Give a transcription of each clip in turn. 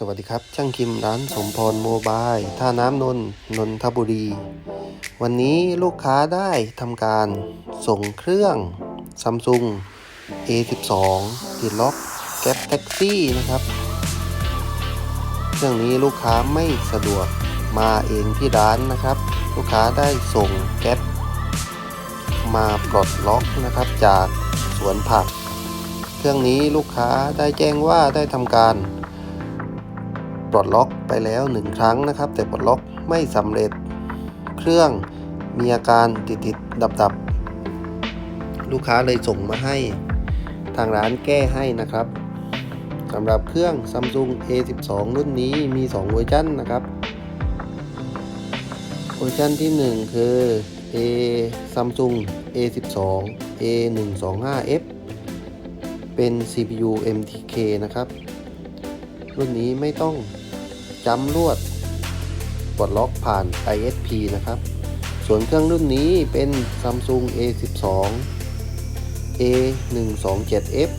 สวัสดีครับ ช่างคิมร้านสมพรโมบายท่าน้ำนนนนทบุรี วันนี้ลูกค้าได้ทำการส่งเครื่องซัมซุง A12 ติดล็อกแก๊ปแท็กซี่นะครับ เครื่องนี้ลูกค้าไม่สะดวกมาเองที่ร้านนะครับ ลูกค้าได้ส่งแก๊ปมาปลดล็อกนะครับจากสวนผัก เครื่องนี้ลูกค้าได้แจ้งว่าได้ทำการ ลดล็อกไปแล้วหนึ่งครั้งนะครับ แต่ปลดล็อกไม่สำเร็จเครื่องมีอาการติดติดดับดับลูกค้าเลยส่งมาให้ ทางร้านแก้ให้นะครับสำหรับเครื่อง Samsung A12 รุ่นนี้มี 2 เวอร์ชันนะครับ เวอร์ชันที่ 1 คือ A Samsung A12 A125F เป็น CPU MTK นะครับ รุ่นนี้ไม่ต้อง จำลวดปลดล็อกผ่าน ISP นะครับ ส่วนเครื่องรุ่นนี้เป็น Samsung A12 A127F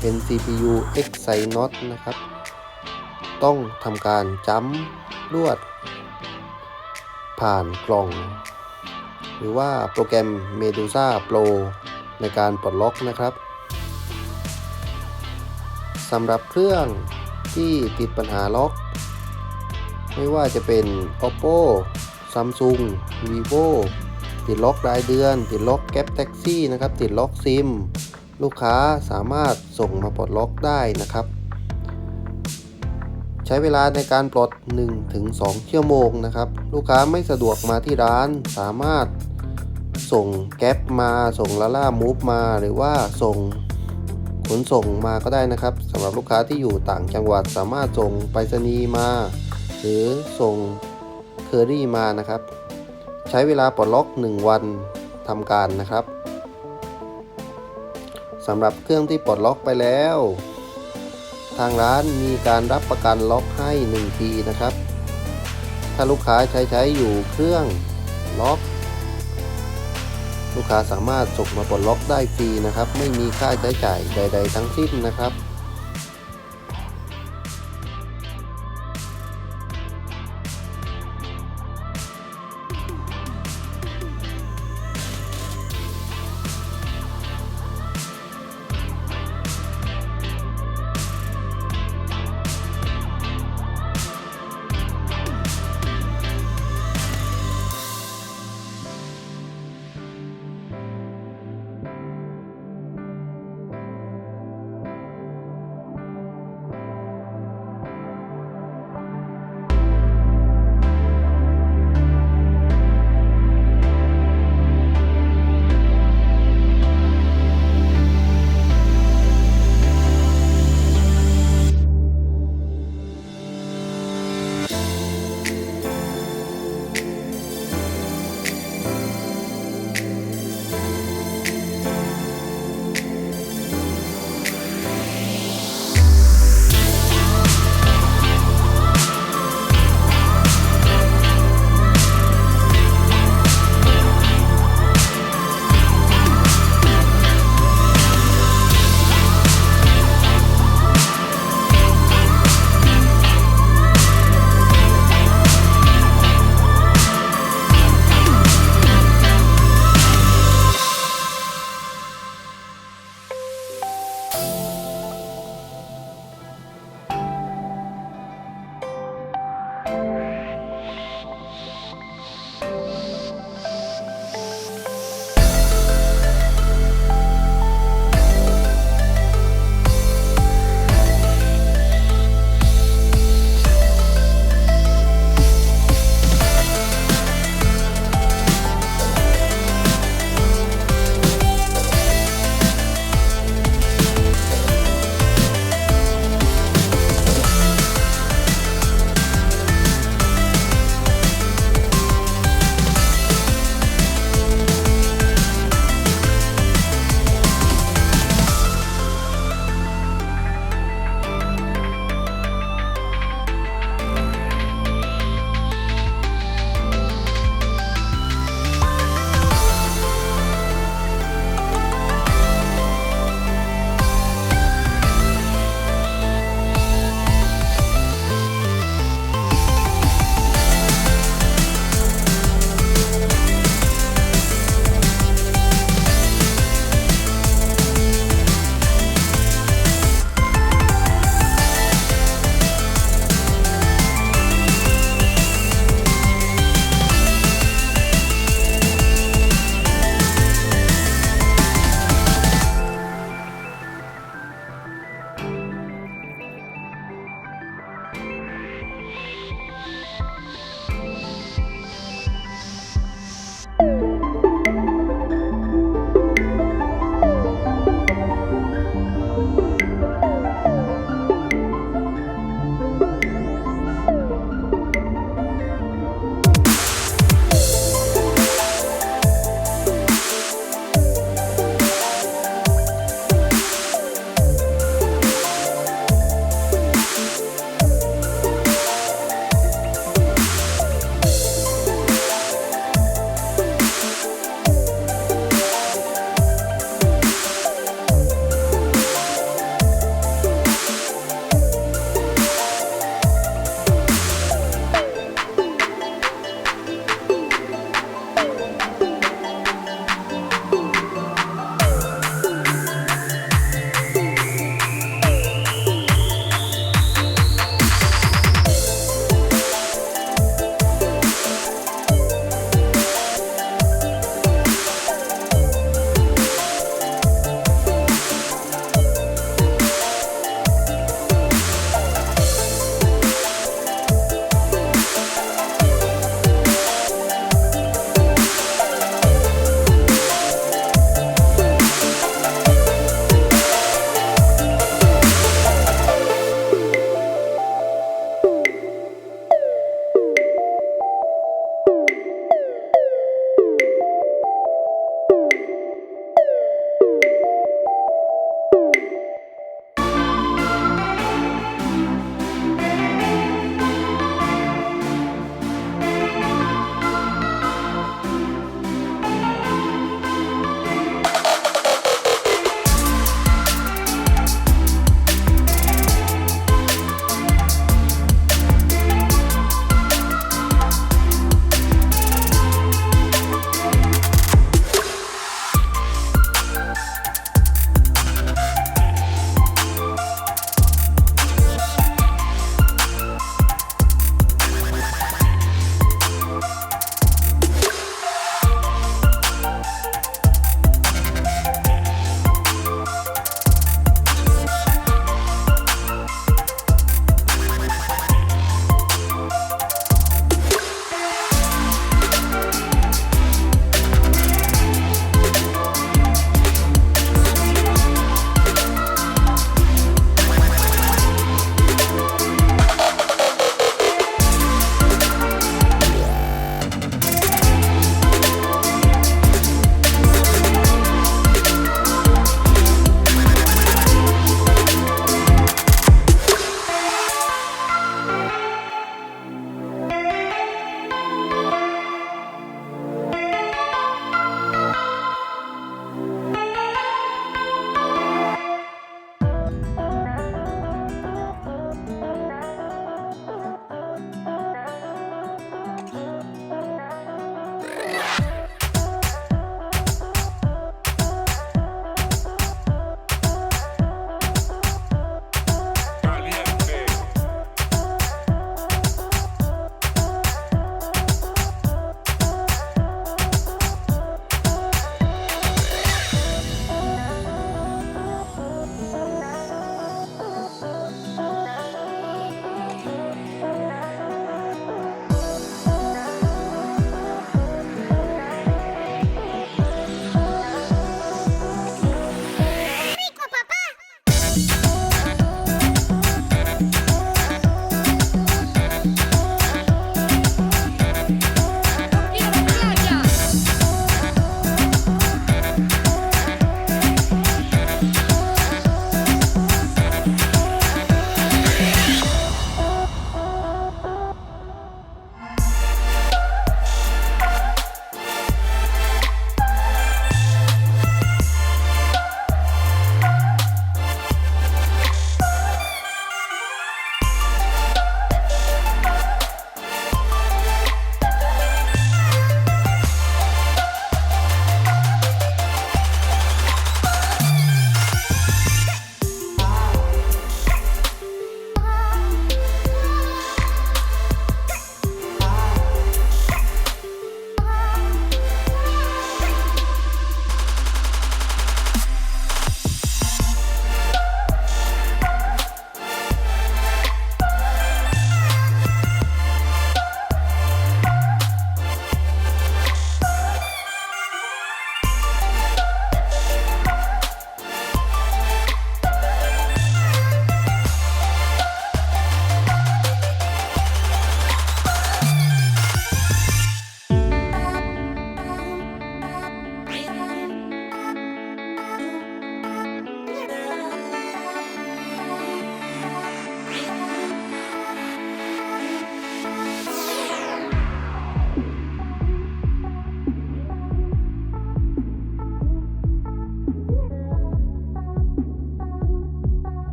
เป็น CPU Exynos นะครับ ต้องทำการจำลวด ผ่านกล่อง หรือว่าโปรแกรม Medusa Pro ในการปลดล็อกนะครับสำหรับเครื่องที่ติดปัญหาล็อก ไม่ว่าจะเป็น Oppo Samsung Vivo ติดล็อกรายเดือน ติดล็อกแก๊ปแท็กซี่นะครับ ติดล็อกซิม ลูกค้าสามารถส่งมาปลดล็อกได้นะครับ ใช้เวลาในการปลด 1-2 ชั่วโมงนะครับ ลูกค้าไม่สะดวกมาที่ร้านสามารถส่งแก๊ปมาส่งลาล่ามูฟมาหรือว่าส่งขนส่งมาก็ได้นะครับสำหรับลูกค้าที่อยู่ต่างจังหวัดสามารถส่งไปรษณีย์มา หรือส่งเคอรี่มานะครับ ใช้เวลาปลดล็อก 1 วันทำการนะครับสำหรับเครื่องที่ปลดล็อกไปแล้ว ทางร้านมีการรับประกันล็อกให้1ทีนะครับ ถ้าลูกค้าใช้ใช้อยู่เครื่องล็อกลูกค้าสามารถส่งมาปลดล็อกได้ฟรีนะครับ ไม่มีค่าใช้จ่ายใด ๆ ทั้งสิ้นนะครับ